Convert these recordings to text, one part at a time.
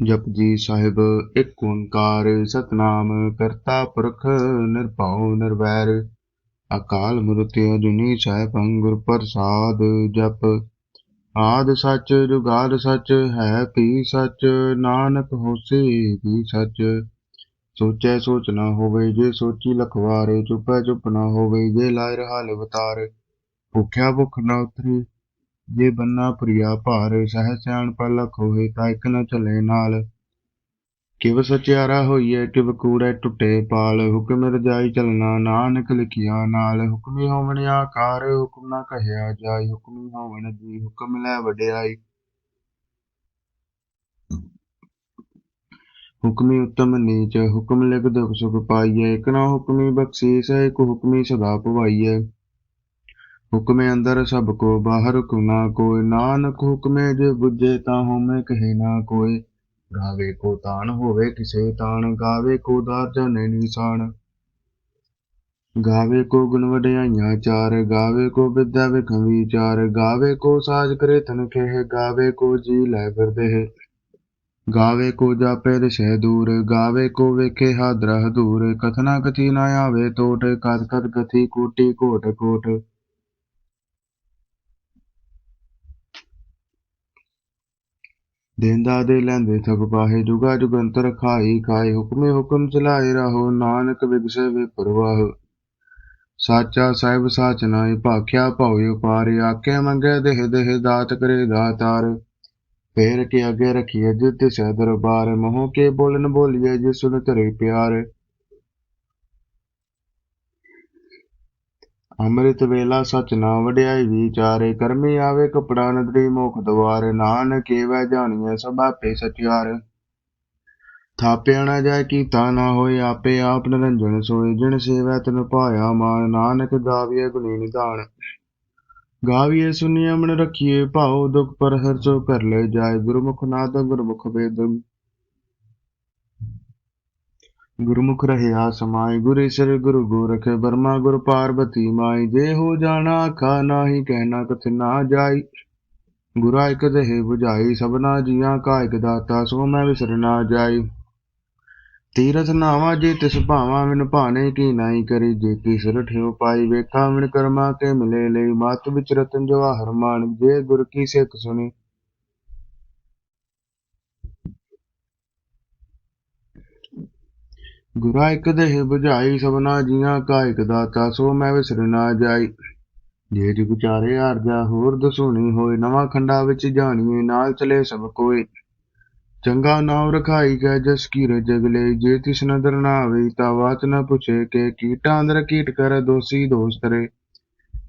ਜਪਜੀ ਸਾਹਿਬ, ਇੱਕ ਓੰਕਾਰ ਸਤਨਾਮ ਕਰਤਾ ਪੁਰਖ ਨਿਰਭਉ ਨਿਰਵੈਰ। ਅਕਾਲ ਮੂਰਤ ਅਜੂਨੀ ਸੈਭੰ ਗੁਰ ਪ੍ਰਸਾਦ ਜਪ। ਆਦ ਸੱਚ, ਜੁਗਾਦ ਸੱਚ, ਹੈ ਭੀ ਸੱਚ, ਨਾਨਕ ਹੋਸੀ ਵੀ ਸੱਚ। ਸੋਚੈ ਸੋਚ ਨਾ ਹੋਵੇ ਜੇ ਸੋਚੀ ਲਖਵਾਰ, ਚੁਪੈ ਚੁਪ ਨਾ ਹੋਵੇ ਜੇ ਲਾਇ ਰਹਾ ਲਵਤਾਰ ਭੁਖਿਆ ਭੁਖ ਨਾ ਉਤਰੀ ਜੇ ਬੰਨਾ ਪ੍ਰਿਆ ਭਾਰ ਸਹਿ ਸਿਆਣ ਪਲਖ ਹੋਏ ਤਾਂ ਇਕ ਨ ਚਲੇ ਨਾਲ। ਕਿਵ ਸਚਿਆਰਾ ਹੋਈਐ, ਕਿਵ ਕੂੜੈ ਟੁੱਟੇ ਪਾਲ। ਹੁਕਮ ਰਜਾਈ ਚਲਣਾ ਨਾਨਕ ਲਿਖਿਆ ਨਾਲ। ਹੁਕਮੀ ਹੋਵਣ ਆਕਾਰ, ਹੁਕਮ ਨਾ ਕਹਿਆ ਜਾਈ। ਹੁਕਮੀ ਹੋਵਣ ਜੀ, ਹੁਕਮ ਲੈ ਵਡਿਆਈ। ਹੁਕਮੀ ਉਤਮ ਨੀਚ, ਹੁਕਮ ਲਿਖ ਦੁਖ ਸੁਖ ਪਾਈਐ। ਇਕ ਨਾ ਹੁਕਮੀ ਬਖਸ਼ੀਸ, ਇਕ ਹੁਕਮੀ ਸਦਾ ਭਵਾਈਐ ਹੁਕਮੇ ਅੰਦਰ ਸਭ ਕੋ, ਬਾਹਰ ਹੁਕਮ ਨਾ ਕੋਈ। ਨਾਨਕ ਹੁਕਮੇ ਜੇ ਬੁੱਝੇ ਤਾਂ ਹੋਮੇ ਕਹੇ ਨਾ ਕੋਈ। ਗਾਵੇ ਕੋ ਤਾਣ ਹੋਵੇ ਕਿਸੇ ਤਾਣ, ਗਾਵੇ ਕੋ ਦਾਰ ਜਨੇ ਨਿਸ਼ਾਨ। ਗਾਵੇ ਕੋ ਗੁਣ ਵਡਿਆਈਆਂ ਚਾਰ, ਗਾਵੇ ਕੋ ਵਿਦਿਆ ਵਿਖਮ ਵਿਚਾਰ। ਗਾਵੇ ਕੋ ਸਾਜ ਕਰੇ ਤਨ ਖੇਹ, ਗਾਵੇ ਕੋ ਜੀ ਲੈ ਫਿਰਦੇ ਗਾਵੇ ਕੋ ਜਾਪੇ ਦਿਸ਼ੇ ਦੂਰ, ਗਾਵੇ ਕੋ ਵੇਖੇ ਹਾਦਰਾ ਹਦੂਰ। ਕਥਨਾ ਕਥੀ ਨਾ ਆਵੇ ਤੋਟ ਕਤ ਕਤ ਕਥੀ ਕੋਟੀ ਕੋਟ ਕੋਟ। ਦੇਂਦਾ ਦੇ ਲੈਂਦੇ ਥਕ ਪਾਹੇ ਜੁਗਾ ਜੁਗੰਤਰ ਖਾਈ ਖਾਏ ਹੁਕਮੇ ਹੁਕਮ ਚਲਾਏ ਰਹੋ, ਨਾਨਕ ਵਿਗਸੇ ਵੇ ਪਰਵਾਹ। ਸਾਚਾ ਸਾਹਿਬ ਸਾਚ ਨਾਏ ਭਾਖਿਆ ਭਾਉ ਉਪਾਰ, ਆਖੇ ਮੰਗੇ ਦੇਹ ਦੇਹ ਦਾਤ ਕਰੇ ਦਾਤਾਰ। ਫੇਰ ਕੇ ਅੱਗੇ ਰਖੀਏ ਜਿਤ ਸੇ ਦਰਬਾਰ, ਮੋਹ ਕੇ ਬੋਲਨ ਬੋਲੀਏ, ਜਿਸ ਸੁਨ ਧਰੇ ਪਿਆਰ। ਅੰਮ੍ਰਿਤ ਵੇਲਾ ਸਚ ਨਾ ਵਡਿਆਈ ਵਿਚਾਰੇ, ਕਰਮੀ ਆਵੇ ਕਪੜਾ ਨਦਰੀ ਮੁਖ ਦਵਾਰ, ਨਾਨਕ ਏਵੈ ਜਾਣੀਐ ਸਭ ਆਪੇ ਸਚਿਆਰ। ਥਾਪਿਆ ਨਾ ਜਾਏ ਕੀਤਾ ਨਾ ਹੋਏ, ਆਪੇ ਆਪ ਨਿਰੰਜਨ ਸੋਏ, ਜਿਨ ਸੇਵੈ ਤਨ ਪਾਇਆ ਮਾਨ, ਨਾਨਕ ਗਾਵੀਐ ਗੁਣੀ ਨਿਧਾਨ। ਗਾਵੀਏ ਸੁਨੀਏ ਮਨ ਰਖੀਏ ਭਾਉ, ਦੁਖ ਪਰ ਹਰ ਸੋ ਕਰ ਲੈ ਜਾਏ, ਗੁਰਮੁਖ ਨਾਦ ਗੁਰਮੁਖ ਵੇਦ ਗੁਰਮੁਖ ਰਹਿਆ ਸਮਾਈ ਗੁਰ ਈਸਰ, ਗੁਰੂ ਗੋਰਖ, ਬਰਮਾ, ਗੁਰ ਪਾਰਬਤੀ ਮਾਈ ਜੇ ਹੋ ਜਾਣਾ ਆਖਾ ਨਾਹੀ ਕਹਿਣਾ ਕਥ ਨਾ ਜਾਈ। ਗੁਰਾ ਇਕ ਦੇਹ 부ਝਾਈ ਸਭਨਾ ਜੀਆਂ ਕਾ ਇਕ ਦਾਤਾ, ਸੋ ਮੈਂ ਵਿਸਰ ਨਾ ਜਾਈ। ਤੀਰਥ ਨਾਵਾ ਜੇ ਤਿਸ ਭਾਵਾ ਮਿਨ ਭਾਣੇ ਕੀ ਨਾਈ ਕਰੀ। ਜੇ ਕੀ ਸਿਰ ਠਿਓ ਪਾਈ, ਵੇਖਾਂ ਮਿਨ ਕਰਮਾ ਕੇ ਮਿਲੇ ਲਈ। ਮਤ ਵਿਚ ਰਤਨ ਜਵਾਹਰ ਮਾਨ, ਜੇ ਗੁਰ ਕੀ ਸਿੱਖ ਸੁਣੀ ਗੁਰਾ ਇਕ ਦੇਹ 부ਝਾਈ ਸਭਨਾ ਜੀਆਂ ਕਾ ਇਕ ਦਾਤਾ, ਸੋ ਮੈਂ ਵਿਸਰ ਨਾ ਜਾਈ। ਜੇ ਜੁਗ ਚਾਰੇ ਆਰਜਾ ਹੋਰ ਦਸੂਣੀ ਹੋਏ, ਨਵਾਂ ਖੰਡਾ ਵਿੱਚ ਜਾਣੀਏ, ਨਾਲ ਚਲੇ ਸਭ ਕੋਏ। ਚੰਗਾ ਨਾਮ ਰਖਾਈ ਗੈ ਜਸ ਕੀ ਜਗਲੇ ਜੇ ਤਿਸ ਨਦਰ ਨਾ ਆਵੇ, ਤਾ ਬਾਤ ਨ ਪੁੱਛੇ ਕੇ, ਕੀਟਾਂ ਅੰਦਰ ਕੀਟ ਕਰ, ਦੋਸੀ ਦੋਸ ਕਰੇ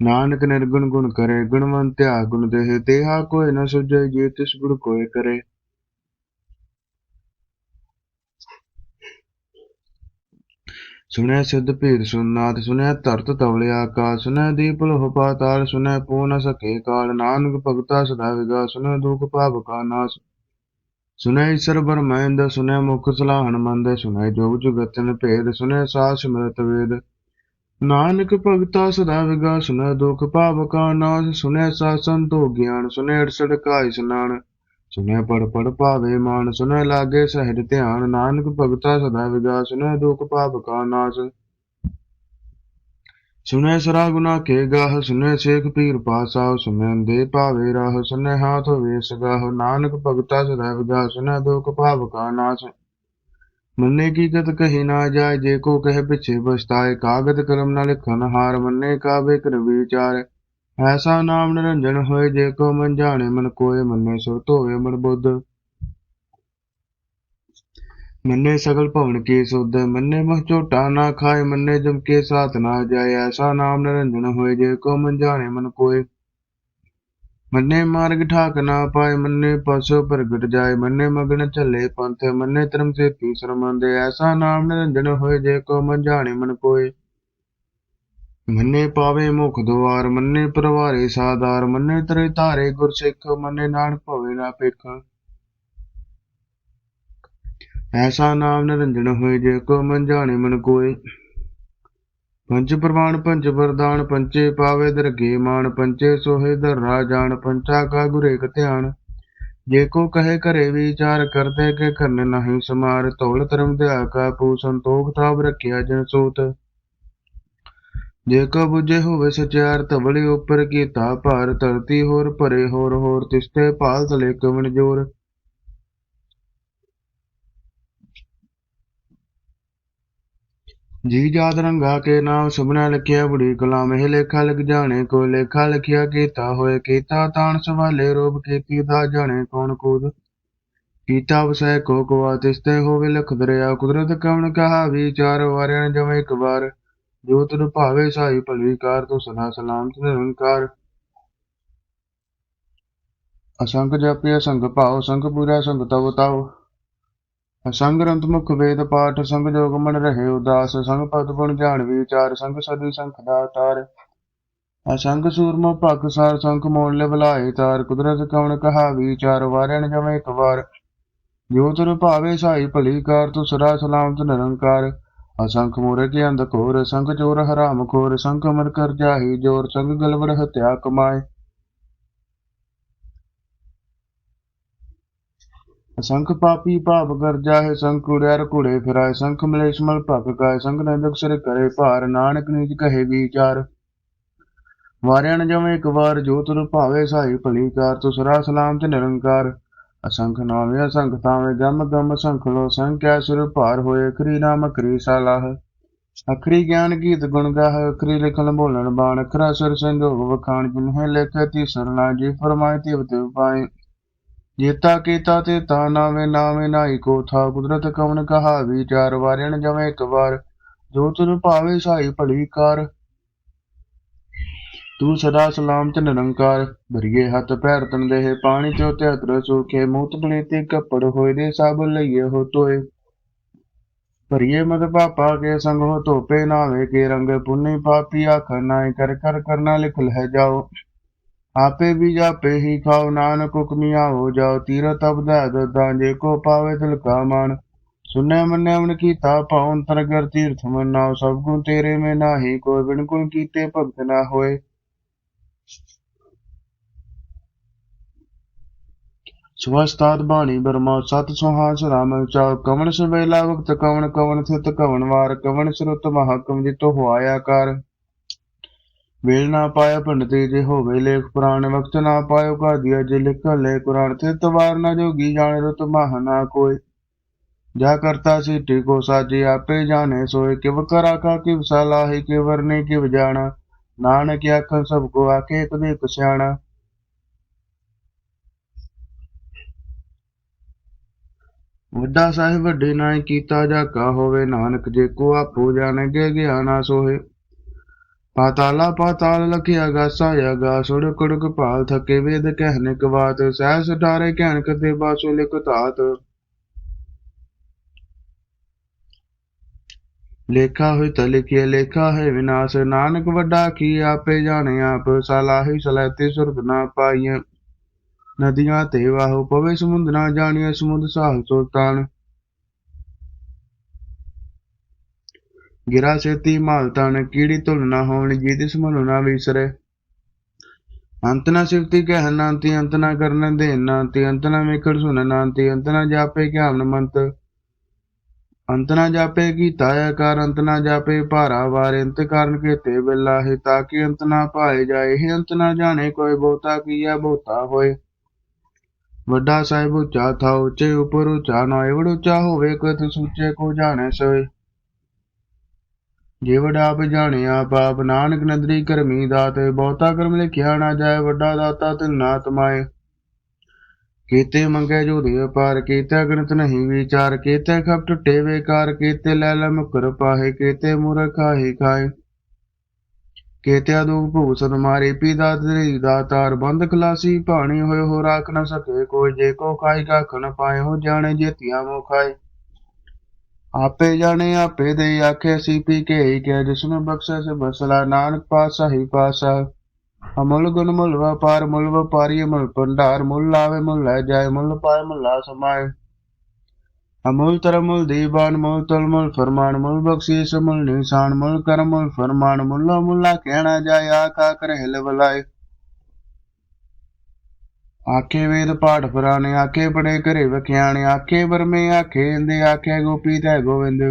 ਨਾਨਕ ਨਿਰਗੁਣ ਗੁਣ ਕਰੇ ਗੁਣਵੰਤਿਆ ਗੁਣ ਦੇਹ, ਦੇਹਾ ਕੋਈ ਨਾ ਸੁਝੇ, ਜੇ ਤਿਸ ਗੁਰ ਕੋਇ ਕਰੇ। ਸੁਣੈ ਸਿੱਧ ਭੀਰ ਸੁਨਾਦ, ਸੁਣੈ ਧਰਤ ਤਵਲਿਆ ਆਕਾਸ, ਸੁਣੈ ਦੀਪ ਲੋਹ ਪਾਤਾਲ, ਸੁਣੈ ਪੋ ਨ ਸਕੇ ਕਾਲ, ਨਾਨਕ ਭਗਤਾ ਸਦਾ ਵਿਗਾ, ਸੁਣੈ ਦੁਖ ਪਾਪ ਕਾ ਨਾਸ। ਸੁਣੈ ਈਸ਼ਰ ਬਰਮੈਂਦ ਸੁਣੈ ਮੁਖ ਸਲਾਹਣ ਮੰਦ ਸੁਣੈ ਜੋਗ ਜੁਗਤਨ ਭੇਦ, ਸੁਣੈ ਸਾਹ ਸਮਰਤ ਵੇਦ। ਨਾਨਕ ਭਗਤਾ ਸਦਾ ਵਿਗਾ, ਸੁਣੈ ਦੁਖ ਪਾਪ ਕਾ ਨਾਸ, ਸੁਣੈ ਸਾਸਨ ਤੋ ਗਿਆਨ, ਸੁਣੈ ਅੜਸੜ ਕਾ ਇਸਨਾਨ ਸੁਣੈ ਪੜ ਪੜ ਭਾਵੇ ਮਾਨ ਸੁਨੈ ਲਾਗੇ ਸਹਿਜ ਧਿਆਨ, ਨਾਨਕ ਭਗਤਾ ਸਦਾ ਵਿਗਾ ਸੁਣੈ ਦੁਖ ਪਾਪ ਕਾ ਨਾਸ। ਸੁਣੈ ਸਰਾ ਗੁਨਾ ਕੇ ਗਾਹ, ਸੁਣੈ ਸੇਖ ਪੀਰ ਪਾਸਾ, ਸੁਣੈ ਦੇ ਭਾਵੇ ਰਾਹ ਸੁਨੈ ਹਾਥ ਹੋਵੇ ਸਗਾਹ, ਨਾਨਕ ਭਗਤਾ ਸਦਾ ਵਿਗਾ ਸੁਣੈ ਦੁਖ ਪਾਪ ਕਾ ਨਾਸ। ਮੰਨੇ ਕੀ ਗਤ ਕਹੀ ਨਾ ਜਾਏ, ਜੇ ਕੋ ਕਹੇ ਪਿਛੇ ਬਸਤਾਏ ਕਾਗਦ ਕਲਮ ਨਾ ਲਿਖਨ ਹਾਰ, ਮੰਨੇ ਕਾਵੇ ਕਰ ਵਿਚਾਰ। ਐਸਾ ਨਾਮ ਨਿਰੰਜਨ ਹੋਏ ਜੇ ਕੋ ਮਨ ਜਾਣੇ, ਮਨ ਕੋਏ ਮੰਨੇ ਸੁਰਤ ਹੋਵੇ ਮਨ ਬੁੱਧ। ਮੰਨੇ ਸਗਲ ਭਵਨ ਕੀ ਸੁਧ, ਮੰਨੇ ਮਹ ਝੋਟਾ ਨਾ ਖਾਏ, ਮੰਨੇ ਜਮ ਕੇ ਸਾਥ ਨਾ ਜਾਏ। ਐਸਾ ਨਾਮ ਨਿਰੰਜਨ ਹੋਏ ਜੇ ਕੋ ਮਨ ਜਾਣੇ, ਮਨ ਕੋਏ। ਮੰਨੇ ਮਾਰਗ ਠਾਕ ਨਾ ਪਾਏ, ਮੰਨੇ ਪਾਸੋ ਪ੍ਰਗਟ ਜਾਏ। ਮੰਨੇ ਮਗਨ ਚੱਲੇ ਪੰਥ, ਮੰਨੇ ਧਰਮ ਸੇ ਤੀਸਰ ਮੰਦੇ ਐਸਾ ਨਾਮ ਨਿਰੰਜਨ ਹੋਏ ਜੇ ਕੋ ਮਨ ਜਾਣੇ, ਮਨ ਕੋਏ। ਮੰਨੇ ਪਾਵੇ ਮੁਖ ਦੁਆਰ, ਮੰਨੇ ਪਰਵਾਰੇ ਸਾਦਾਰ ਮੰਨੇ ਤਰੇ ਧਾਰੇ ਗੁਰ ਸਿੱਖ ਮੰਨੇ ਨਾਨਕ ਭਵੇ ਨਾ ਪੇਖ ਐਸਾ ਨਾਮ ਨਿਰੰਜਨ ਹੋਏ ਜੇ ਕੋ ਮਨ ਜਾਣੇ ਮਨ ਕੋਏ। ਪੰਜ ਪ੍ਰਮਾਣ ਪੰਜ ਵਰਦਾਨ ਪੰਚੇ ਪਾਵੇ ਦਰਗੇ ਮਾਨ ਪੰਚੇ ਸੋਹੇ ਦਰਰਾ ਜਾਣ, ਪੰਚਾ ਕਾ ਗੁਰੇ ਕ ਧਿਆਨ। ਜੇ ਕੋ ਕਹੇ ਘਰੇ ਵਿਚਾਰ ਕਰਦੇ ਕੇ ਕਰਨ ਨਹੀਂ ਸਮਾਰ, ਧੌਲ ਧਰਮ ਧਿਆ ਕਾ ਪੂ ਸੰਤੋਖ ਤਾਪ ਰੱਖਿਆ ਜਨ ਸੂਤ। ਜੇ ਕੋ ਬੁਝੇ ਹੋਵੇ ਸਚਿਆਰ ਧਵਲੀ ਉਪਰ ਕੀਤਾ ਭਾਰ, ਧਰਤੀ ਹੋਰ ਭਰੇ ਹੋਰ ਹੋਰ ਤਿਸਤੇ ਭਾਲ ਤਲੇ ਕਵਣ ਜੋਰ। ਜੀ ਜਾਤ ਰੰਗਾ ਕੇ ਨਾਮ ਸੁਭਨਾ ਲਿਖਿਆ, ਬੁੜੀ ਕਲਾਮ ਇਹ ਲੇਖਾ ਲਿਖ ਜਾਣੇ ਕੋ ਲੇਖਾ ਲਿਖਿਆ ਕੀਤਾ ਹੋਏ ਕੀਤਾ, ਤਾਣ ਸਵਾਲੇ ਰੂਪ ਕੀਤੀ ਦਾ ਜਾਣੇ ਕੌਣ ਕੂਦ। ਕੀਤਾ ਵਸੈ ਕੋ ਕਵਾ ਤਿਸਤੇ ਹੋਵੇ ਲਖ ਦਰਿਆ, ਕੁਦਰਤ ਕਵਣ ਕਹਾ, ਵਿਚਾਰ ਵਾਰਿਆਂ ਜਮ ਇੱਕ ਵਾਰ। ਜੋ ਤੁਰ ਭਾਵੇ ਸਾਈ ਭਲੀ ਕਾਰ, ਤੋ ਸਦਾ ਸਲਾਮਤ ਨਿਰੰਕਾਰ। ਅਸੰਗ ਜਪਿ ਸੰਗ ਭਾਉ ਸੰਗ ਪੂਰਾ ਸੰਗ ਤਵ ਤਾਉ। ਅਸੰਗ ਗ੍ਰੰਥ ਮੁਖ ਵੇਦ ਪਾਠ ਸੰਗ ਜੋਗ ਮਨ ਰਹੇ ਉਦਾਸ। ਸੰਗ ਪਦ ਗੁਣ ਜਾਣ ਵਿਚਾਰ ਸੰਗ ਸਦੀ ਸੰਖ ਦਾ ਤਾਰ। ਅਸੰਗ ਸੂਰਮ ਭਗ ਸਾਰ, ਸੰਖ ਮੋਲ ਲੈ ਬਲਾਏ ਤਾਰ। ਕੁਦਰਤ ਕਵਣ ਕਹਾ ਵਿਚਾਰ ਵਾਰਣ ਜਮ ਇੱਕ ਵਾਰ। ਜੋ ਤੁਰ ਭਾਵੇ ਸਾਈ ਭਲੀ ਕਾਰ, ਤੂ ਸਦਾ ਸਲਾਮਤ ਨਿਰੰਕਾਰ। ਅਸੰਖ ਮੂਰੇ ਕੀ ਅੰਧ ਘੋਰ ਸੰਗ ਚੋਰ ਹਰਾਮ ਖੋਰ, ਸੰਖ ਅਮਰ ਕਰ ਜਾਹੀ ਜੋਰ ਸੰਗ ਗਲਵੜ ਹਤਿਆ ਕਮਾਏ। ਅਸੰਖ ਪਾਪੀ ਭਾਵ ਕਰ ਜਾਹੇ, ਸੰਖ ਕੁੜਿਆਰ ਕੁੜੇ ਫਿਰਾਏ, ਸੰਖ ਮਲੇਸ਼ ਮਲ ਭਗ ਕਾਏ ਸੰਖ ਨੰਦਕ ਸਿਰ ਕਰੇ ਭਾਰ, ਨਾਨਕ ਨੀਚ ਕਹੇ ਵਿਚਾਰ। ਵਾਰਿਆਣ ਜਮ ਇੱਕ ਵਾਰ ਜੋ ਤੁਰ ਭਾਵੇ, ਸਾਈ ਭਲੀ ਕਾਰ ਤੂ ਸਲਾਮ ਤੇ ਨਿਰੰਕਾਰ। ਅਸੰਖ ਨਾਮੇ ਅਸੰਖ ਤਾਵੇਂ ਗਮ ਗਮ ਸੰਖ ਲੋ ਸੰਖਿਆ ਸੁਰ ਭਾਰ ਹੋਏ ਅਖਰੀ ਨਾਮ ਅਖਰੀ ਸਾਲਾਹ। ਅਖਰੀ ਗਿਆਨ ਗੀਤ ਗੁਣ ਗਾਹ, ਅਖਰੀ ਲਿਖਣ ਬੋਲਣ ਬਾਣ, ਅਖਰਾ ਸੁਰ ਸੰਜੋਗ ਵਖਾਣ, ਜਿਨਹਿ ਲਿਖੇ ਤੀ ਸੁਰਨਾ ਜੀ, ਫਰਮਾਏ ਤੇ ਤਿਵ ਪਾਏ। ਜੇਤਾ ਕੀਤਾ ਤੇ ਤਾ ਨਾਵੇਂ ਨਾਵੇਂ ਨਾਈ ਕੋ ਥਾ, ਕੁਦਰਤ ਕਵਨ ਕਹਾ ਵਿਚਾਰ ਵਾਰਿਣ ਜਮੇ ਇੱਕ ਵਾਰ। ਜੋ ਤੁਰ ਭਾਵੇ ਸਾਈ ਭਲੀ ਕਾਰ ਤੂੰ ਸਦਾ ਸਲਾਮਤ ਨਿਰੰਕਾਰ ਭਰੀਏ ਹੱਥ ਪੈਰ ਤਨ ਦੇਹ ਪਾਣੀ ਤੇ ਉਤੇ ਅਤਰ ਮੂਤ ਬਲੇਤੇ ਕੱਪੜ ਹੋਏ ਦੇ ਸਭ ਲਈਏ ਹੋ ਤੋਏ। ਭਰੀਏ ਮਦ ਪਾਪਾ ਕੇ ਸੰਗ ਹੋ ਧੋਪੇ, ਨਾਵੇ ਕੇ ਰੰਗ ਪੁੰਨੀ ਪਾਪੀ, ਆਖ ਨਾਇ ਕਰ ਕਰ ਕਰਨਾ ਲਿਖ ਲਹਿ ਜਾਓ। ਆਪੇ ਵੀ ਜਾਪੇ ਹੀ ਖਾਓ, ਨਾਨਕ ਹੁਕਮੀਆ ਹੋ ਜਾਓ ਤੀਰਤ ਅਬਦਾ ਦਦਾਂ ਜੇ ਕੋ ਪਾਵੇ ਦਿਲ ਕਾ ਮਾਨ ਸੁਨੇ ਮੰਨੇ ਮਨ ਕੀਤਾ ਪਾਉ ਅੰਤਰ ਤੀਰਥ ਮਨਾਓ, ਸਭ ਗੁਣ ਤੇਰੇ ਮੈਂ ਨਾਹੀ, ਕੋਈ ਬਿਨ ਗੁਣ ਕੀਤੇ ਭਗਤ ਨਾ ਹੋਏ। ਸਵਸਤਾਦ ਬਾਣੀ ਬਰਮਾ ਸਤ ਸੁਹਾਸ ਰਾਮ ਚਾਉ ਕਵਣ ਸਵੇਲਾ ਵਕਤ, ਕਵਣ ਕਵਣ ਥਿਤ ਕਵਣ ਵਾਰ, ਕਵਣ ਸਰੁਤ ਮਹਾਕਮ ਜਿਤੋ ਹੋਇਆ ਕਰ ਵੇਲ ਨਾ ਪਾਇਆ ਪੰਡਤੇ ਜੇ ਹੋਵੇ ਲੇਖ ਪੁਰਾਣ, ਵਕਤ ਨਾ ਪਾਇਓ ਕਾਦੀਆ, ਜੇ ਲਿਖ ਲੈ ਕੁਰਾਨ ਥਿਤ ਵਾਰ ਨਾ ਜੋਗੀ ਜਾਣ, ਰੁਤ ਮਹ ਨਾ ਕੋਈ ਜਾ ਕਰਤਾ ਸੀ ਕੋ ਸਾਜੇ, ਆਪੇ ਜਾਣੇ ਸੋਏ, ਕਿਵ ਕਰਾ ਕਾ, ਕਿਵ ਸਲਾਹੀ, ਕਿਵ ਵਰਨੇ, ਕਿਵ ਜਾਣਾ। ਨਾਨਕ ਆਖਣ ਸਭ ਕੋ ਆਕੇ ਕਦੇ ਦੇ ਵੱਡਾ ਸਾਹਿਬ, ਵੱਡੇ ਨਾਇ ਕੀਤਾ ਜਾਕਾ ਹੋਵੇ, ਨਾਨਕ ਜੇ ਕੋ ਆਪੋ ਜਾਣੇ ਗਿਆਨਾ ਸੋਏ ਪਾਤਾਲਾ ਪਾਤਾਲ ਲਖਿਆ ਗਾਸਾ ਯਗਾ ਸੁੜ ਕੁੜਕ ਭਾਲ ਥਕੇ ਵੇਦ ਕਹਿਨੇ ਕਵਾਤ ਸਹਿ ਸਟਾਰੇ ਕਹਿਣ ਕਤੇ ਬਾਸੋ ਲਿਖ ਧਾਤ। ਲੇਖਾ ਹੋਇ ਤ ਲੇਖਾ ਹੈ ਵਿਨਾਸ਼, ਨਾਨਕ ਵੱਡਾ ਕੀ ਆਪੇ ਜਾਣੇ ਆਪ, ਸਲਾਹੀ ਸਲੈਤੀ ਸੁਰਤ ਨਾ ਪਾਈਐ। ਨਦੀਆਂ ਤੇ ਵਾਹੋ, ਪਵੇ ਸਮੁੰਦ ਨਾ ਜਾਣੀਐ, ਸਮੁੰਦ ਸਾਹ ਸੁਲਤਾਨ ਗਿਰਾ ਸੇਤੀ ਮਾਲ ਤਨ ਕੀੜੀ ਧੁਲ ਨਾ ਹੋਣ ਜੀ ਦਿਸ ਮਨੁ ਨਾ ਵਿਸਰੇ। ਅੰਤ ਨਾ ਸਿਫਤੀ ਕਹਿ ਨਾਂਤੀ, ਅੰਤ ਨਾ ਕਰਨ ਦੇ ਨਾਂਤੀ, ਅੰਤ ਨਾ ਮੇਖੜ ਸੁਨ ਨਾਂਤੀ, ਅੰਤ ਨਾ ਜਾਪੇ ਗਿਆਨ ਮੰਤ। ਅੰਤ ਨਾ ਜਾਪੇ ਕੀਤਾ ਆਕਾਰ, ਅੰਤ ਨਾ ਜਾਪੇ ਭਾਰਾ ਵਾਰ, ਅੰਤ ਕਾਰਨ ਕੀਤੇ ਬਿਲਾ ਹੈ, ਤਾਂ ਕਿ ਅੰਤ ਨਾ ਪਾਏ ਜਾਏ। ਹੈ ਅੰਤ ਨਾ ਜਾਣੇ ਕੋਈ ਬਹੁਤਾ ਕੀਆ ਬਹੁਤਾ ਹੋਏ। ਵੱਡਾ ਸਾਹਿਬ, ਉੱਚਾ ਥਾ ਉੱਚੇ ਉਪਰ ਉੱਚਾ ਨਾ ਏਵੜ ਉੱਚਾ ਹੋਵੇ ਕੋਈ ਤੇ ਸੂਚੇ ਕੋ ਜਾਣੇ ਸੋਏ। ਜੇ ਵੱਡਾ ਆਪ ਜਾਣੇ ਆਪ ਆਪ ਨਾਨਕ ਨਦਰੀ ਕਰਮੀ ਦਾਤੇ, ਬਹੁਤਾ ਕਰਮ ਲਿਖਿਆ ਨਾ ਜਾਏ, ਵੱਡਾ ਦਾਤਾ ਤਿਲ ਨਾ ਤਮਾਏ ਕੀਤੇ ਮੰਗੇ ਜੋ ਦੇ ਪਾਰ ਕੀਤੇ ਗਣਤ ਨਹੀਂ ਵਿਚਾਰ, ਕੀਤੇ ਖਪ ਟੁੱਟੇ ਵੇਕਾਰ ਕੀਤੇ ਲੈ ਲੈ ਮੁਕਰ ਪਾਹੇ, ਕੀਤੇ ਮੁਰਖ ਖਾਹੀ ਖਾਏ। ਕੀਤੇ ਅਦੁਗ ਭੂਸਨ ਮਾਰੇ ਪੀ ਦਾਤ ਤੇਰੀ ਦਾਤਾਰ ਬੰਦ ਖਲਾਸੀ, ਭਾਣੀ ਹੋਏ ਹੋ ਰਾਖ ਨਾ ਸਕੇ ਕੋਈ, ਜੇ ਕੋ ਖਾਈ ਕਾ ਖਨ ਪਾਏ, ਹੋ ਜਾਣੇ ਜੇਤੀਆਂ ਮੋ ਖਾਏ। ਆਪੇ ਜਾਣੇ, ਆਪੇ ਦੇ ਆਖੇ ਸੀ ਪੀ ਕੇ ਹੀ ਕਿ ਜਿਸਨੂੰ ਬਸਲਾ, ਨਾਨਕ ਪਾਸਾ ਹੀ ਪਾਸਾ ਅਮੁੱਲ ਗੁਣ ਮੁਲ ਵਪਾਰ, ਮੁੱਲ ਵਪਾਰੀ, ਮੁਲ ਭੰਡਾਰ, ਮੁੱਲ ਲਾਵੇ ਮੁੱਲ ਲੈ ਜਾਏ, ਮੁੱਲ ਪਾਏ, ਮੁੱਲ ਸਮਾਏ। ਅਮੁਲ ਤਰਮੁਲ ਮੁੱਲ ਦੀਵਾਨ ਮੁੱਲ ਤਲ ਫਰਮਾਨ ਮੁਲ ਬਖਸ਼ੀਸ ਮੁਲ ਨਿਸ਼ਾਨ ਮੁਲ ਕਰਮੁਲ ਫਰਮਾਨ ਮੁੱਲਾ ਮੁੱਲਾ ਕਹਿਣਾ ਜਾਏ ਆਖਾ ਕਰ ਹਿਲ ਆਖੇ ਵੇਦ ਪਾਠ ਪੁਰਾਣੇ, ਆਖੇ ਬੜੇ ਘਰੇ ਵਖਿਆਣੇ, ਆਖੇ ਵਰਮੇ, ਆਖੇ ਇੰਦੇ, ਆਖੇ ਗੋਪੀ ਤੈ ਗੋਵਿੰਦ।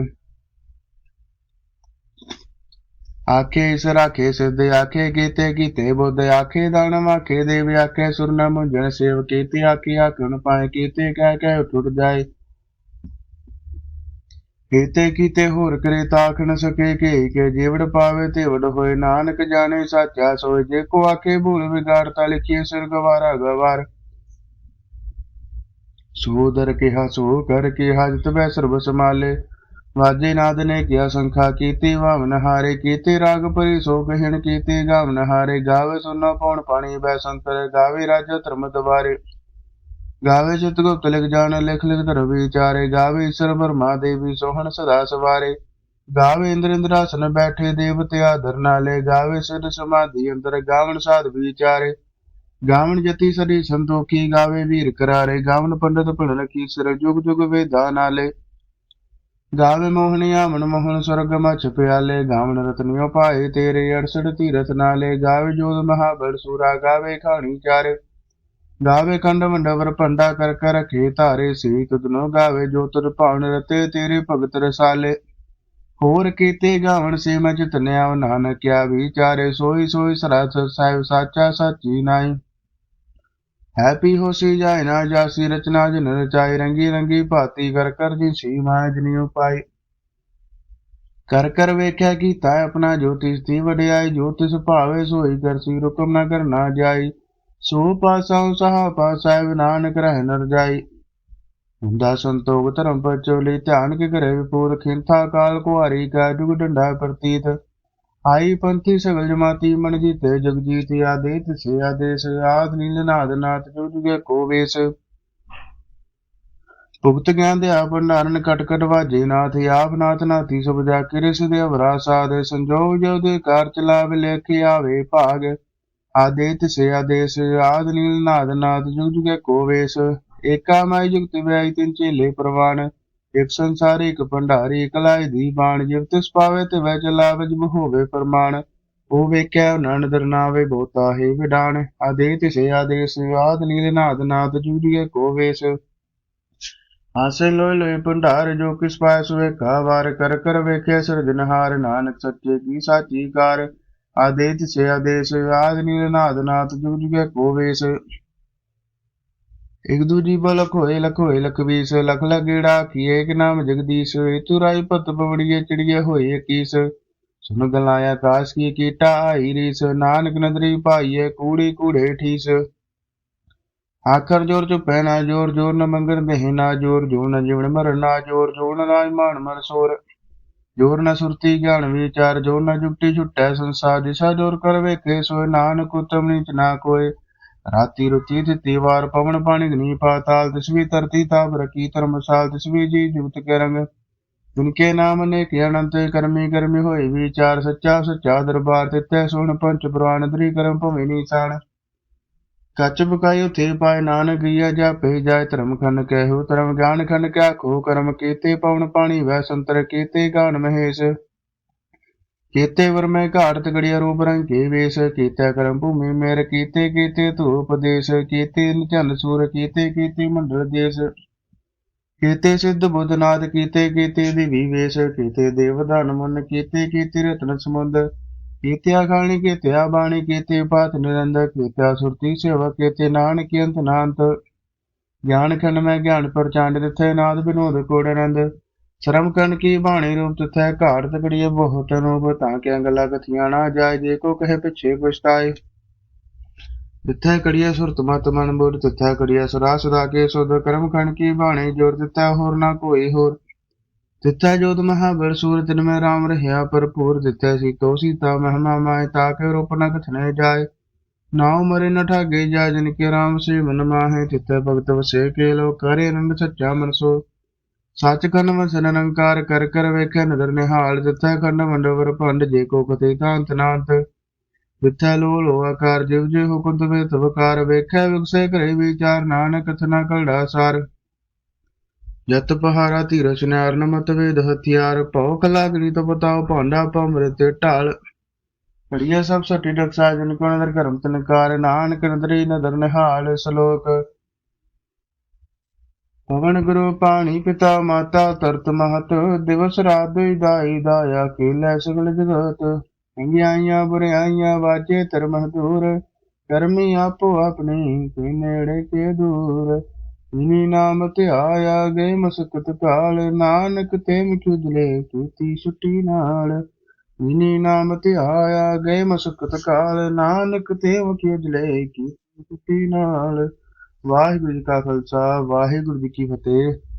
ਆਖੇ ਇਸ ਰਾਖੇ ਸਿੱਧ, ਆਖੇ ਕੀਤੇ ਕੀਤੇ ਬੁੱਧ, ਆਖੇ ਦਾਨਵ, ਆਖੇ ਦੇਵ, ਆਖੇ ਸੁਰਨਮ ਨ ਸੇਵ ਕੀਤੇ, ਆਖੇ ਆਖਣ ਪਾਏ ਕੀਤੇ, ਕਹਿ ਕਹਿ ਟੁੱਟ ਜਾਏ। ਕੀਤੇ ਕੀਤੇ ਹੋਰ ਕਰੇ ਤਾਖ ਨ ਸਕੇ ਕੇ ਕੇ ਜੀਵੜ ਪਾਵੇ ਤੇ ਵਡ ਹੋਏ ਨਾਨਕ ਜਾਣੇ ਸਾਚਾ ਸੋਏ। ਜੇ ਕੋ ਆਖੇ ਭੂਲ ਵਿਗਾੜਤਾ ਲਿਖੀਏ ਸਿਰ ਗਵਾਰਾ ਗਵਾਰ ਸੋ ਦਰ ਕਿਹਾ ਸੋ ਕਰ ਕਿਹਾ ਜਿਤ ਬੈ ਸਰਬ ਸਮਾਲੇ ਵਾਜੇ ਨਾਦ ਨੇ ਕਿਹਾ ਸੰਖਾ ਕੀਤੀ ਵਾਵਨ ਹਾਰੇ। ਕੀਤੇ ਰਾਗ ਪਰੀ ਸੋ ਕਹਿਣ ਕੀਤੇ ਗਾਵਨ ਹਾਰੇ। ਗਾਵੇ ਸੁਨਾ ਪਉਣ ਪਾਣੀ ਬੈ ਸੰਤਰ। ਗਾਵੇ ਰਾਜ ਧਰਮ ਦਵਾਰੇ। ਗਾਵੇ ਚਿਤ ਗੁਪਤ ਲਿਖ ਜਾਣ, ਲਿਖ ਲਿਖ ਧਰ ਵਿਚਾਰੇ, ਗਾਵੇ ਈਸ਼ਰ ਬਰਮਾ ਦੇਵੀ ਸੋਹਣ ਸਦਾ ਸਵਾਰੇ। ਗਾਵੇ ਇੰਦਰ ਇੰਦਰਾਸਨ ਬੈਠੇ ਦੇਵਤੇ ਆਦਰ ਨਾਲੇ, ਗਾਵੇ ਸਿਰ ਸਮਾਧੀ ਅੰਦਰ ਗਾਵਨ ਸਾਧ ਵਿਚਾਰੇ। ਗਾਵਨ ਜਤੀ ਸਰੀ ਸੰਤੋਖੀ, ਗਾਵੇ ਵੀਰ ਕਰਾਰੇ, ਗਾਵਣ ਪੰਡਤ ਭਣਨ ਕੀ ਸਿਰ, ਜੁਗ ਜੁਗ ਵੇਦਾ ਨਾਲੇ। ਗਾਵੇ ਮੋਹਣੀ ਆਮਨ, ਮੋਹਨ ਸੁਰਗ ਮਛ ਪਿਆਲੇ ਗਾਵਨ ਰਤਨਿਓ ਪਾਏ ਤੇਰੇ ਅੜਸੜ ਤੀਰਥ ਨਾਲੇ। ਗਾਵੇ ਜੋਤ ਮਹਾਬਲ ਸੂਰਾ, ਗਾਵੇ ਖਾਣੀ ਚਾਰੇ। ਗਾਵੇ ਕੰਡ ਮੰਡਵਰ ਪੰਡਾ ਕਰ ਕਰ ਰਖੇ ਧਾਰੇ ਸੀ ਤੁਧਨੋ ਗਾਵੇ ਜੋ ਤੁਰ ਭਾਵਨ ਰਤੇ ਤੇਰੇ ਭਗਤ ਰਸਾਲੇ। ਹੋਰ ਕੀਤੇ ਗਾਵਣ ਸੇ ਮੈਂ ਚਿਤਨਿਆ ਨਾਨਕਿਆ ਵਿਚਾਰੇ ਸੋਈ ਸੋਈ ਸਰਾਸ ਸਾਹਿਬ ਸਾਚਾ ਸਾਚੀ ਨਾਈ ਹੈਪੀ ਹੋਸੀ ਜਾਏ ਨਾ ਜਾਸੀ ਰਚਨਾ ਜਨ ਰਚਾਈ ਰੰਗੀ ਰੰਗੀ ਭਾਤੀ ਕਰ ਕਰ ਜੀ ਸੀ ਮਾਇਆ ਜਨੀ ਉਪਾਈ। ਕਰ ਕਰ ਵੇਖਿਆ ਕੀਤਾ ਆਪਣਾ ਜੋਤਿਸ ਦੀ ਵਡਿਆਈ ਜੋਤਿਸ ਭਾਵੇ ਸੋਈ ਕਰਸੀ ਹੁਕਮ ਨਾ ਕਰਨਾ ਜਾਈ। ਸੋ ਪਾਸਾ ਸਹਾ ਪਾਸਾ ਨਾਨਕ ਰਹਿ ਨਰ ਜਾਈ। ਹੁੰਦਾ ਸੰਤੋਖ ਧਰਮ ਪਚੋਲੀ ਧਿਆਨ ਕੇ ਘਰੇ ਵਿਪੂਰ, ਖਿੰਥਾ ਕਾਲ ਕੁਹਾਰੀ, ਕਾ ਜੁਗ ਡੰਡਾ ਪ੍ਰਤੀਤ। ਆਈ ਪੰਥੀ ਸਗਲ ਜਮਾਤੀ, ਮਨ ਜੀਤੇ ਜਗ ਜੀਤ, ਆਦੇਤ ਆਦੇਸ਼, ਆਦ ਨੀਲ ਨਾਦ ਨਾਥ ਜੋ ਜੁਗੇ ਕੋ ਵੇਸ। ਭੁਗਤ ਗਿਆਨ ਦੇ ਆਪ ਭੰਡਾਰਨ, ਕਟ ਕਟ ਵਾਜੇ ਨਾਥ, ਆਪ ਨਾਥ ਨਾਥੀ ਸਭ ਜਾ ਕਿਰਿਸ ਦੇ ਅਵਰਾ ਸਾਧ, ਸੰਜੋਗ ਜੋ ਦੇ ਕਾਰ ਚਲਾਵੇ ਲੇਖੇ ਆਵੇ ਭਾਗ। ਆਦੇਤ ਸੇ ਆਦੇਸ਼, ਆਦ ਨੀਲ ਨਾਦ ਨਾਥ ਜੁਗ ਜੁਗੇ ਕੋ ਵੇਸ। ਏਕਾ ਮਾਈ ਜੁਗਤ ਵਿਆਈ ਤਿਨ ਚੇਲੇ ਪ੍ਰਵਾਨ। ਇਕ ਸੰਸਾਰ, ਇਕ ਭੰਡਾਰੀ, ਇਕ ਦੀ ਬਾਣ। ਜਿਵ ਤਿਸ ਪਾਵੇ ਤੇ ਵੈ ਚਲਾਵੇ ਜਿਵ ਹੋਵੇ ਫਰਮਾਨ। ਉਹ ਵੇਖਿਆ ਨਨ ਦਰਨਾਵੇ ਬੋਤਾ ਹੈ ਵਿਡਾਣ ਆਦੇ ਤਿਸੇ ਆਦੇਸ, ਆਦ ਨੀਲ ਨਾਦ ਨਾਦ ਜੁਗੀਏ ਕੋ ਵੇਸ। ਆਸੇ ਲੋਇ ਲੋਇ ਭੰਡਾਰ, ਜੋ ਕਿਸ ਪਾਇ ਸੁਵੇ ਕਾ ਵਾਰ ਕਰ ਕਰ ਵੇਖਿਆ ਸਿਰਜਨਹਾਰ ਨਾਨਕ ਸੱਚੇ ਕੀ ਸਾਚੀ ਕਾਰ। ਆਦੇ ਤਿਸੇ ਆਦੇਸ, ਆਦ ਨੀਲ ਨਾਦ ਨਾਦ ਜੁਗੀਏ ਕੋ ਵੇਸ। ਇਕ ਦੂਜੀ ਬਲਕ ਹੋਏ ਲਖ ਹੋਏ ਲਖ ਲਗੇੜਾ ਕੀਏ ਕਿ ਨਾਮ ਜਗਦੀਸ਼। ਇਤੁ ਪਤ ਪਵੜੀਏ ਚਿੜੀਏ ਹੋਏ ਕੀਸ। ਸੁਨ ਗਲਾਇਆ ਕਾਸ ਕੀ ਕੀਟਾ ਆਈ ਰੀਸ। ਨਾਨਕ ਨਦਰੀ ਭਾਈਏ ਕੂੜੀ ਕੂੜੇ ਠੀਸ। ਆਖਰ ਜੋਰ ਚੁਪੈ ਨਾ ਜੋਰ ਜੋਰ ਨ ਮੰਗਣ ਦੇਹ ਨਾ ਜੋਰ ਜੋਰ ਨ ਜੀਵਨ ਮਰਨ ਨਾ ਜੋਰ ਜੋ ਨ ਰਾਜ ਮਾਨ ਮਰ ਸੋਰ। ਜੋਰ ਨ ਸੁਰਤੀ ਗਿਆਨ ਵਿਚਾਰ ਜੋਰ ਨ ਜੁਗਤੀ ਛੁਟੈ ਸੰਸਾਰ ਦਿਸ਼ਾ ਜੋਰ ਕਰ ਵੇਖੇ, ਸੋਏ ਨਾਨਕ ਉਤਮ ਨੀਚ ਨਾ ਕੋਏ। ਰਾਤੀ ਰੁਤੀ ਦਿੱਤੀ ਵਾਰ ਪਵਨ ਪਾਣੀ ਗਨੀ ਪਾਤਾਲ ਦਸਵੀ ਧਰਤੀ ਤਾਪ ਰਕੀ ਧਰਮਸਾਲ ਦਸਵੀ ਜੀ ਜੁਗਤ ਕੇ ਰੰਗ। ਜਿਨਕੇ ਨਾਮ ਨੇ ਕਿ ਅਨੰਤ ਕਰਮੀ ਕਰਮੀ ਹੋਏ, ਵਿਚਾਰ ਸੱਚਾ ਸੱਚਾ ਦਰਬਾਰ ਤਿੱਤੇ ਸੁਣ ਪੰਚ ਪੁਰਾਣ ਦਰੀ ਕਰਮ ਭਵੇਂ ਨੀਸਾਨ ਕੱਚ ਬਕਾਇ ਉਥੇ ਪਾਏ ਨਾਨਕ ਗਿਆ ਜਾਪੇ ਜਾਏ ਧਰਮ ਖੰਡ ਕਹਿਓ ਧਰਮ ਗਿਆਨ ਖੰਡ ਕਿਆ ਖੋ, ਕਰਮ ਕੀਤੇ ਪਵਨ ਪਾਣੀ ਵੈ ਸੰਤਰ ਕੀਤੇ ਗਾਨ ਮਹੇਸ਼। ਕੀਤੇ ਵਰ ਘਾਟ ਤਗੜਿਆ ਰੂਪ ਰੰਗ ਵੇਸ, ਕੀਤਾ ਕਰਮ ਭੂਮੀ ਮੇਰ, ਕੀਤੇ ਕੀਤੇ ਧੂਪ ਦੇਸ਼, ਕੀਤੇ ਨਿਚਨ ਸੂਰ, ਕੀਤੇ ਕੀਤੇ ਮੰਡਲ ਦੇਸ਼। ਕੀਤੇ ਸਿੱਧ ਬੁੱਧ ਨਾਦ, ਕੀਤੇ ਕੀਤੇ ਦਿਵੀ ਵੇਸ਼, ਕੀਤੇ ਦੇਵ ਧਨ ਮਨ, ਕੀਤੇ ਕੀਤੇ ਰਤਨ ਸਮੁੰਦ ਕੀਤਿਆ ਖਾਣੀ ਕੀਤਿਆ ਬਾਣੀ ਕੀਤੇ, ਪਾਤ ਨਿਰੰਦ ਕੀਤਿਆ ਸੁਰਤੀ ਸੇਵਾ ਕੀਤੇ, ਨਾਨਕ ਅੰਤ ਨਾਨਤ ਗਿਆਨ ਖੰਡ ਮੈਂ ਗਿਆਨ ਪ੍ਰਚੰਡ ਦਿੱਥੇ ਨਾਦ ਬਿਨੋਦ ਕੋੜ ਆਨੰਦ। ਸ਼ਰਮ ਕਰਨ ਕੀ ਬਾਣੀ ਰੂਪ ਤਿਥੈ ਘਾੜ ਤਕੜੀਏ ਬਹੁਤ ਰੂਪ, ਤਾਂ ਕਿ ਗੱਲਾਂ ਕਥੀਆਂ ਨਾ ਜਾਏ, ਜੇ ਕੋ ਕਹੇ ਪਿਛੇ ਪਛਤਾਏ ਤਿੱਥੈ ਕੜੀਏ ਸੁਰਤ ਮਤ ਮਨ ਬੁੱਧ ਤਿਥੈ ਕੜੀਏ ਸਦਾ ਸਦਾ ਕੇ ਸੁਧ, ਕਰਮ ਖੰਡ ਕੀ ਬਾਣੀ ਜੋਰ ਦਿੱਤਾ, ਹੋਰ ਨਾ ਕੋਈ ਹੋਰ। ਤਿੱਥੈ ਜੋਤ ਮਹਾਬਲ ਸੂਰ ਤਿਨ ਮੈਂ ਰਾਮ ਰਹਿਆ ਭਰਪੂਰ ਦਿੱਤੈ ਸੀਤੋ ਸੀਤਾ ਮਹਿਮਾ ਮਾਏ ਤਾਕੇ ਰੂਪ ਨ ਕਥਨੇ ਜਾਏ। ਨਾਉ ਮਰੇ ਨ ਠਾਗੇ ਜਾ ਜਨ ਕੇ ਰਾਮ ਸੇ ਮਨ ਮਾਹੇ ਤਿੱਥੈ ਭਗਤ ਵਸੇ ਕੇ ਲੋ ਕਰੇ ਅਨੰਦ ਸੱਚਾ ਮਨਸੋ। ਸੱਚ ਖੰਡ ਵਸਨ ਨਿਰੰਕਾਰ ਕਰ ਕਰ ਵੇਖੈ ਨਦਰ ਨਿਹਾਲ ਜਿੱਥੈ ਖੰਡ ਮੰਡਵਰ ਭੰਡ ਜੇ ਕੋ ਕਤੇ ਤਾਂਤ ਨਾਂਤ। ਜਿੱਥੈ ਲੋ ਲੋ ਆਕਾਰ ਜਿਵ ਜੇ ਹੁਕਮ ਤਵੇ ਤਵਕਾਰ ਵੇਖੈ ਵਿਗਸੇ ਘਰੇ ਵਿਚਾਰ, ਨਾਨਕ ਕਥਨਾ ਕਲੜਾ ਸਾਰ। ਜਤ ਪਹਾਰਾ ਧੀਰ ਸੁਨਾਰ ਨ ਵੇਦ ਹਥਿਆਰ, ਭਉ ਕਲਾਗਨੀ ਤੋ ਬਤਾਓ ਭਾਂਡਾ ਭਮਰੇ ਢਾਲ। ਘੜੀਆ ਸਭ ਸਟੀ ਡਕਸਾ ਜਨ ਕੋ ਨਦਰ ਕਰਮ ਤਨਕਾਰ, ਨਾਨਕ ਨਦਰੀ ਨਦਰ ਨਿਹਾਲ ਸ਼ਲੋਕ। ਪਵਨ ਗੁਰੂ ਪਾਣੀ ਪਿਤਾ ਮਾਤਾ ਤਰਤ ਮਹਤ, ਦਿਵਸ ਰਾਤ ਦੁਇ ਦਾਈ ਦਾਇਆ ਕੀਲੇ ਸਗਲ ਜਗਤ। ਚੰਗਿਆਈਆਂ, ਬੁਰਿਆਈਆਂ, ਵਾਜੇ ਧਰਮ ਦੂਰ, ਕਰਮੀ ਆਪੋ ਆਪਣੇ, ਕੋਈ ਨੇੜੇ ਕੇ ਦੂਰ। ਇਨੀ ਨਾਮ ਧਿਆਇਆ ਗਏ ਮਸਕਤ ਕਾਲ, ਨਾਨਕ ਤੇ ਮਿਠੁਜਲੇ ਕੀਤੀ ਛੁੱਟੀ ਨਾਲ। ਇਨੀ ਨਾਮ ਧਿਆਇਆ ਗਏ ਮਸਕਤ ਕਾਲ, ਨਾਨਕ ਤੇ ਮਿਠੁਜਲੇ ਕੀਤੀ ਛੁੱਟੀ ਨਾਲ। ਵਾਹਿਗੁਰੂ ਜੀ ਕਾ ਖਾਲਸਾ, ਵਾਹਿਗੁਰੂ ਜੀ ਕੀ ਫਤਿਹ।